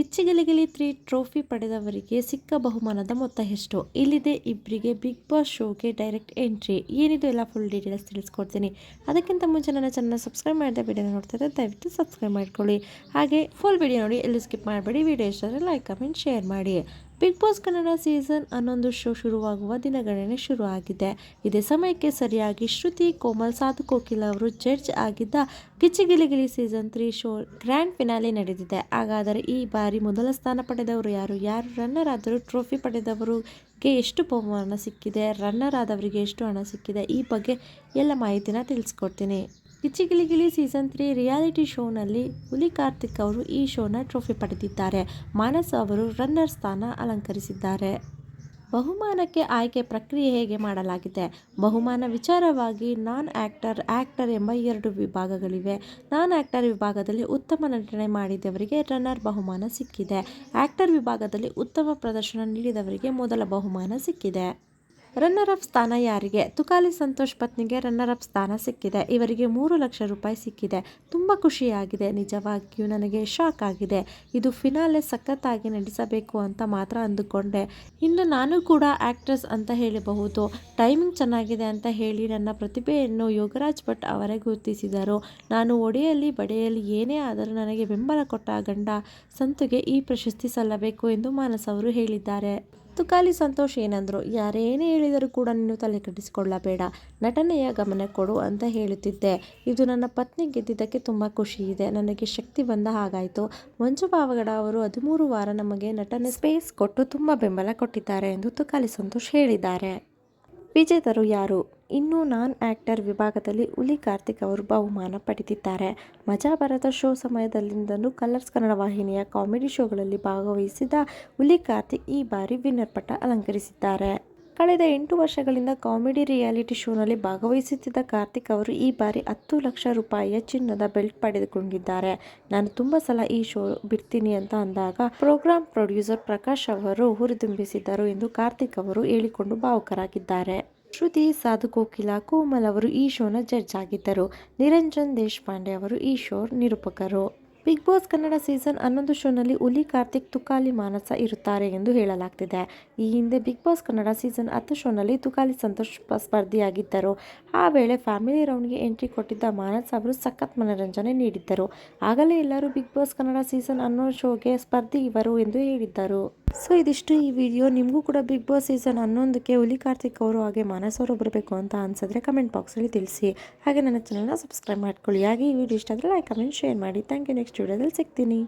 ಕಿಚ್ಚಿಗಿಲಿಗಿಲಿ three trophy ಪಡೆದವರಿಗೆ ಸಿಕ್ಕ ಬಹುಮಾನದ ಮೊತ್ತ ಎಷ್ಟು? ಇಲ್ಲಿದೆ ಇಬ್ಬರಿಗೆ ಬಿಗ್ ಬಾಸ್ ಶೋಗೆ ಡೈರೆಕ್ಟ್ ಎಂಟ್ರಿ. ಏನಿದು ಎಲ್ಲ ಫುಲ್ ಡೀಟೇಲ್ಸ್ ತಿಳಿಸ್ಕೊಡ್ತೀನಿ. ಅದಕ್ಕಿಂತ ಮುಂಚೆ ನನ್ನ ಚಾನಲ್ ಸಬ್ಸ್ಕ್ರೈಬ್ ಮಾಡಿದ ವಿಡಿಯೋ ನೋಡ್ತಾರೆ ದಯವಿಟ್ಟು ಸಬ್ಸ್ಕ್ರೈಬ್ ಮಾಡ್ಕೊಳ್ಳಿ. ಹಾಗೆ ಫುಲ್ ವಿಡಿಯೋ ನೋಡಿ ಎಲ್ಲೂ ಸ್ಕಿಪ್ ಮಾಡಬೇಡಿ. ವಿಡಿಯೋ ಇಷ್ಟ ಲೈಕ್ ಕಮೆಂಟ್ ಶೇರ್ ಮಾಡಿ. ಬಿಗ್ ಬಾಸ್ ಕನ್ನಡ ಸೀಸನ್ ಹನ್ನೊಂದು ಶೋ ಶುರುವಾಗುವ ದಿನಗಣನೆ ಶುರು ಆಗಿದೆ ಇದೇ ಸಮಯಕ್ಕೆ ಸರಿಯಾಗಿ ಶ್ರುತಿ, ಕೋಮಲ್ ಸಾಧು ಕೋಕಿಲ ಅವರು ಜಡ್ಜ್ ಆಗಿದ್ದ Kitchi Gili Gili season three show grand finale ನಡೆದಿದೆ. ಹಾಗಾದರೆ ಈ ಬಾರಿ ಮೊದಲ ಸ್ಥಾನ ಪಡೆದವರು ಯಾರು? ಯಾರು ರನ್ನರ್ ಆದರೂ ಟ್ರೋಫಿ ಪಡೆದವರು ಗೆ ಎಷ್ಟು ಬಹುಮಾನ ಸಿಕ್ಕಿದೆ? ರನ್ನರ್ ಆದವರಿಗೆ ಎಷ್ಟು ಹಣ ಸಿಕ್ಕಿದೆ? ಈ ಬಗ್ಗೆ ಎಲ್ಲ ಮಾಹಿತಿನ ತಿಳಿಸ್ಕೊಡ್ತೀನಿ. ಕಿಚ್ಚಿಗಿಲಿಗಿಲಿ ಸೀಸನ್ ತ್ರೀ ರಿಯಾಲಿಟಿ ಶೋನಲ್ಲಿ ಹುಲಿ ಕಾರ್ತಿಕ್ ಅವರು ಈ ಶೋನ ಟ್ರೋಫಿ ಪಡೆದಿದ್ದಾರೆ. ಮಾನಸ್ ಅವರು ರನ್ನರ್ ಸ್ಥಾನ ಅಲಂಕರಿಸಿದ್ದಾರೆ. ಬಹುಮಾನಕ್ಕೆ ಆಯ್ಕೆ ಪ್ರಕ್ರಿಯೆ ಹೇಗೆ ಮಾಡಲಾಗಿದೆ? ಬಹುಮಾನ ವಿಚಾರವಾಗಿ ನಾನ್ ಆ್ಯಕ್ಟರ್ ಆ್ಯಕ್ಟರ್ ಎಂಬ ಎರಡು ವಿಭಾಗಗಳಿವೆ. ನಾನ್ ಆ್ಯಕ್ಟರ್ ವಿಭಾಗದಲ್ಲಿ ಉತ್ತಮ ನಟನೆ ಮಾಡಿದವರಿಗೆ ರನ್ನರ್ ಬಹುಮಾನ ಸಿಕ್ಕಿದೆ. ಆ್ಯಕ್ಟರ್ ವಿಭಾಗದಲ್ಲಿ ಉತ್ತಮ ಪ್ರದರ್ಶನ ನೀಡಿದವರಿಗೆ ಮೊದಲ ಬಹುಮಾನ ಸಿಕ್ಕಿದೆ. ರನ್ನರ್ ಅಪ್ ಸ್ಥಾನ ಯಾರಿಗೆ? ತುಕಾಲಿ ಸಂತೋಷ್ ಪತ್ನಿಗೆ ರನ್ನರ್ ಅಪ್ ಸ್ಥಾನ ಸಿಕ್ಕಿದೆ. ಇವರಿಗೆ ಮೂರು ಲಕ್ಷ ರೂಪಾಯಿ ಸಿಕ್ಕಿದೆ. ತುಂಬ ಖುಷಿಯಾಗಿದೆ. ನಿಜವಾಗಿಯೂ ನನಗೆ ಶಾಕ್ ಆಗಿದೆ. ಇದು ಫಿನಾಲೆ ಸಖತ್ತಾಗಿ ನಡೆಸಬೇಕು ಅಂತ ಮಾತ್ರ ಅಂದುಕೊಂಡೆ. ಇನ್ನು ನಾನು ಕೂಡ ಆ್ಯಕ್ಟ್ರೆಸ್ ಅಂತ ಹೇಳಬಹುದು. ಟೈಮಿಂಗ್ ಚೆನ್ನಾಗಿದೆ ಅಂತ ಹೇಳಿ ನನ್ನ ಪ್ರತಿಭೆಯನ್ನು ಯೋಗರಾಜ್ ಭಟ್ ಅವರೇ ಗುರುತಿಸಿದರು. ನಾನು ಒಡೆಯಲ್ಲಿ ಬಡೆಯಲ್ಲಿ ಏನೇ ಆದರೂ ನನಗೆ ಬೆಂಬಲ ಕೊಟ್ಟ ಗಂಡ ಸಂತುಗೆ ಈ ಪ್ರಶಸ್ತಿ ಸಲ್ಲಬೇಕು ಎಂದು ಮಾನಸ್ ಅವರು ಹೇಳಿದ್ದಾರೆ. ತುಕಾಲಿ ಸಂತೋಷ್ ಏನಂದ್ರು, ಯಾರೇನೇ ಹೇಳಿದರೂ ಕೂಡ ನೀನು ತಲೆ ಕೆಡಿಸಿಕೊಳ್ಳಬೇಡ, ನಟನೆಯ ಗಮನ ಕೊಡು ಅಂತ ಹೇಳುತ್ತಿದ್ದೆ. ಇದು ನನ್ನ ಪತ್ನಿ ಗೆದ್ದಿದ್ದಕ್ಕೆ ತುಂಬ ಖುಷಿ ಇದೆ. ನನಗೆ ಶಕ್ತಿ ಬಂದ ಹಾಗಾಯಿತು. ಮಂಜು ಪಾವಗಡ ಅವರು ಹದಿಮೂರು ವಾರ ನಮಗೆ ನಟನೆ ಸ್ಪೇಸ್ ಕೊಟ್ಟು ತುಂಬ ಬೆಂಬಲ ಕೊಟ್ಟಿದ್ದಾರೆ ಎಂದು ತುಕಾಲಿ ಸಂತೋಷ್ ಹೇಳಿದ್ದಾರೆ. ವಿಜೇತರು ಯಾರು? ಇನ್ನು ನಾನ್ ಆ್ಯಕ್ಟರ್ ವಿಭಾಗದಲ್ಲಿ ಹುಲಿ ಕಾರ್ತಿಕ್ ಅವರು ಬಹುಮಾನ ಪಡೆದಿದ್ದಾರೆ. ಮಜಾ ಭಾರತ ಶೋ ಸಮಯದಲ್ಲಿಂದಲೂ ಕಲರ್ಸ್ ಕನ್ನಡ ವಾಹಿನಿಯ ಕಾಮಿಡಿ ಶೋಗಳಲ್ಲಿ ಭಾಗವಹಿಸಿದ ಹುಲಿ ಕಾರ್ತಿಕ್ ಈ ಬಾರಿ ವಿನ್ನರ್ ಪಟ್ಟ ಅಲಂಕರಿಸಿದ್ದಾರೆ. ಕಳೆದ ಎಂಟು ವರ್ಷಗಳಿಂದ ಕಾಮಿಡಿ ರಿಯಾಲಿಟಿ ಶೋನಲ್ಲಿ ಭಾಗವಹಿಸುತ್ತಿದ್ದ ಕಾರ್ತಿಕ್ ಅವರು ಈ ಬಾರಿ ಹತ್ತು ಲಕ್ಷ ರೂಪಾಯಿಯ ಚಿನ್ನದ ಬೆಲ್ಟ್ ಪಡೆದುಕೊಂಡಿದ್ದಾರೆ. ನಾನು ತುಂಬ ಸಲ ಈ ಶೋ ಬಿಡ್ತೀನಿ ಅಂತ ಅಂದಾಗ ಪ್ರೋಗ್ರಾಂ ಪ್ರೊಡ್ಯೂಸರ್ ಪ್ರಕಾಶ್ ಅವರು ಹುರಿದುಂಬಿಸಿದ್ದರು ಎಂದು ಕಾರ್ತಿಕ್ ಅವರು ಹೇಳಿಕೊಂಡು ಭಾವುಕರಾಗಿದ್ದಾರೆ. ಶ್ರುತಿ ಸಾಧು ಕೋಕಿಲ ಕೋಮಲ್ ಅವರು ಈ ಶೋನ ಜಡ್ಜ್ ಆಗಿದ್ದರು. ನಿರಂಜನ್ ದೇಶಪಾಂಡೆ ಅವರು ಈ ಶೋ ನಿರೂಪಕರು. ಬಿಗ್ ಬಾಸ್ ಕನ್ನಡ ಸೀಸನ್ ಹನ್ನೊಂದು ಶೋನಲ್ಲಿ ಹುಲಿ, ಕಾರ್ತಿಕ್, ತುಕಾಲಿ, ಮಾನಸ ಇರುತ್ತಾರೆ ಎಂದು ಹೇಳಲಾಗ್ತಿದೆ. ಈ ಹಿಂದೆ ಬಿಗ್ ಬಾಸ್ ಕನ್ನಡ ಸೀಸನ್ ಹತ್ತು ಶೋನಲ್ಲಿ ತುಕಾಲಿ ಸಂತೋಷ್ ಸ್ಪರ್ಧಿಯಾಗಿದ್ದರು. ಆ ವೇಳೆ ಫ್ಯಾಮಿಲಿ ರೌಂಡ್ಗೆ ಎಂಟ್ರಿ ಕೊಟ್ಟಿದ್ದ ಮಾನಸ್ ಅವರು ಸಖತ್ ಮನರಂಜನೆ ನೀಡಿದ್ದರು. ಆಗಲೇ ಎಲ್ಲರೂ ಬಿಗ್ ಬಾಸ್ ಕನ್ನಡ ಸೀಸನ್ ಹನ್ನೊಂದು ಶೋಗೆ ಸ್ಪರ್ಧಿ ಇವರು ಎಂದು ಹೇಳಿದ್ದರು. ಸೊ ಇದಿಷ್ಟು ಈ ವಿಡಿಯೋ ನಿಮಗೂ ಕೂಡ ಬಿಗ್ ಬಾಸ್ ಸೀಸನ್ ಹನ್ನೊಂದಕ್ಕೆ ಹುಲಿ ಕಾರ್ತಿಕ್ ಅವರು ಹಾಗೆ ಮಾನಸ್ ಅವರು ಬರಬೇಕು ಅಂತ ಅನ್ಸಿದ್ರೆ ಕಮೆಂಟ್ ಬಾಕ್ಸಲ್ಲಿ ತಿಳಿಸಿ. ಹಾಗೆ ನನ್ನ ಚಾನಲ್ನ ಸಬ್ಸ್ಕ್ರೈಬ್ ಮಾಡ್ಕೊಳ್ಳಿ. ಹಾಗೆ ಈ ವಿಡಿಯೋ ಇಷ್ಟ ಆದರೆ ಲೈಕ್ ಕಮೆಂಟ್ ಶೇರ್ ಮಾಡಿ. ಥ್ಯಾಂಕ್ ಯು ನೆಕ್ಸ್ಟ್ ವಿಡಿಯೋದಲ್ಲಿ ಸಿಗ್ತೀನಿ.